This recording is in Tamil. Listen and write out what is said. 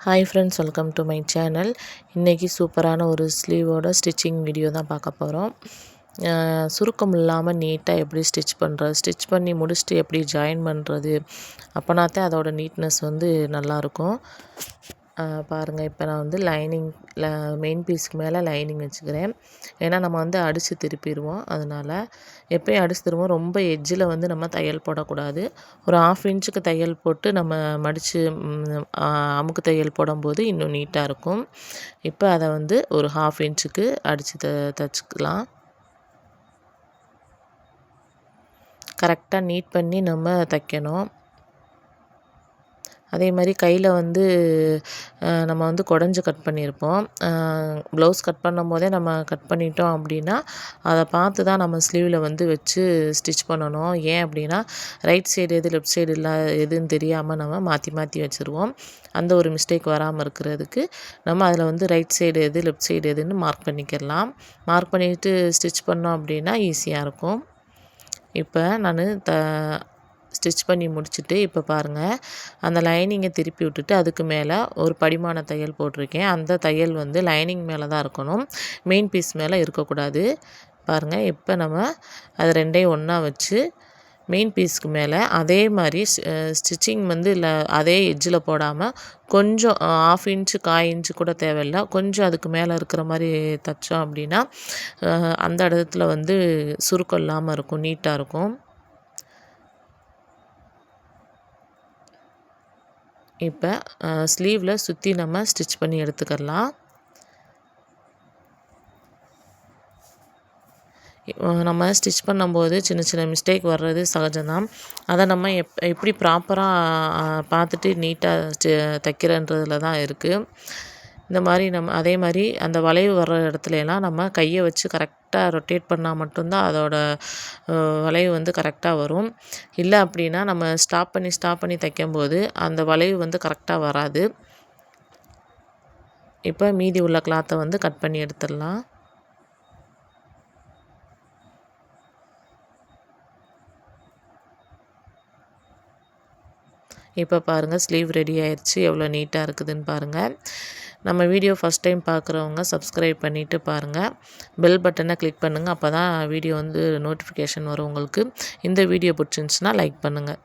Hi friends welcome to my channel இன்றைக்கி சூப்பரான ஒரு ஸ்லீவோட ஸ்டிச்சிங் வீடியோ தான் பார்க்க போகிறோம் சுருக்கம் இல்லாமல் நீட்டாக எப்படி ஸ்டிச் பண்ணுறது ஸ்டிச் பண்ணி முடிச்சுட்டு எப்படி ஜாயின் பண்ணுறது அப்போனா தான் அதோட நீட்னஸ் வந்து நல்லாயிருக்கும் பாருங்கள் இப்போ நான் வந்து லைனிங் மெயின் பீஸ்க்கு மேலே லைனிங் வச்சுக்கிறேன். ஏன்னா நம்ம வந்து அடித்து திருப்பிடுவோம். அதனால் எப்போயும் அடித்து திரும்புவோம் ரொம்ப எட்ஜில் வந்து நம்ம தையல் போடக்கூடாது. ஒரு ஆஃப் இன்ச்சுக்கு தையல் போட்டு நம்ம மடித்து அமுக்கு தையல் போடும்போது இன்னும் நீட்டாக இருக்கும். இப்போ அதை வந்து ஒரு ஹாஃப் இன்ச்சுக்கு அடித்து த தைச்சிக்கலாம். கரெக்டாக நீட் பண்ணி நம்ம தைக்கணும். அதே மாதிரி கையில் வந்து நம்ம வந்து குடஞ்சி கட் பண்ணியிருப்போம். ப்ளவுஸ் கட் பண்ணும் போதே நம்ம கட் பண்ணிட்டோம் அப்படின்னா அதை பார்த்து தான் நம்ம ஸ்லீவில் வந்து வச்சு ஸ்டிச் பண்ணணும். ஏன் அப்படின்னா ரைட் சைடு எது லெஃப்ட் சைடு இல்லை எதுன்னு தெரியாமல் நம்ம மாற்றி மாற்றி வச்சுருவோம். அந்த ஒரு மிஸ்டேக் வராமல் இருக்கிறதுக்கு நம்ம அதில் வந்து ரைட் சைடு எது லெஃப்ட் சைடு எதுன்னு மார்க் பண்ணிக்கிடலாம். மார்க் பண்ணிவிட்டு ஸ்டிச் பண்ணோம் அப்படின்னா ஈஸியாக இருக்கும். இப்போ நான் த ஸ்டிச் பண்ணி முடிச்சுட்டு இப்போ பாருங்கள் அந்த லைனிங்கை திருப்பி விட்டுட்டு அதுக்கு மேலே ஒரு படிமான தையல் போட்டிருக்கேன். அந்த தையல் வந்து லைனிங் மேலே தான் இருக்கணும். மெயின் பீஸ் மேலே இருக்கக்கூடாது. பாருங்கள் இப்போ நம்ம அது ரெண்டையும் ஒன்றா வச்சு மெயின் பீஸ்க்கு மேலே அதே மாதிரி ஸ்டிச்சிங் வந்து இல்லை அதே எட்ஜில் போடாமல் கொஞ்சம் ஆஃப் இன்ச்சு காய் இன்ச்சு கூட தேவையில்லை. கொஞ்சம் அதுக்கு மேலே இருக்கிற மாதிரி தைச்சோம் அப்படின்னா அந்த இடத்துல வந்து சுருக்கம் இல்லாமல் இருக்கும் நீட்டாக இருக்கும். இப்போ ஸ்லீவில் சுற்றி நம்ம ஸ்டிச் பண்ணி எடுத்துக்கலாம் நம்ம ஸ்டிச் பண்ணும்போது சின்ன சின்ன மிஸ்டேக் வர்றது சகஜம்தான். அதை நம்ம எப் எப்படி ப்ராப்பராக பார்த்துட்டு நீட்டாக தைக்கிறன்றதுல தான் இருக்குது இந்த மாதிரி நம்ம அதே மாதிரி அந்த வளைவு வர்ற இடத்துலலாம் நம்ம கையை வச்சு கரெக்டாக ரொட்டேட் பண்ணால் மட்டும்தான் அதோட வளைவு வந்து கரெக்டாக வரும். இல்லை அப்படின்னா நம்ம ஸ்டாப் பண்ணி ஸ்டாப் பண்ணி தைக்கும்போது அந்த வளைவு வந்து கரெக்டாக வராது. இப்போ மீதி உள்ள கிளாத்தை வந்து கட் பண்ணி எடுத்துடலாம். இப்போ பாருங்கள் ஸ்லீவ் ரெடி ஆயிடுச்சு எவ்வளோ நீட்டாக இருக்குதுன்னு பாருங்கள் நம்ம வீடியோ ஃபஸ்ட் டைம் பார்க்குறவங்க சப்ஸ்கிரைப் பண்ணிவிட்டு பாருங்கள் பெல் பட்டனை கிளிக் பண்ணுங்கள் அப்போ தான் வீடியோ வந்து நோட்டிஃபிகேஷன் வரும் உங்களுக்கு. இந்த வீடியோ பிடிச்சிருந்துச்சின்னா லைக் பண்ணுங்கள்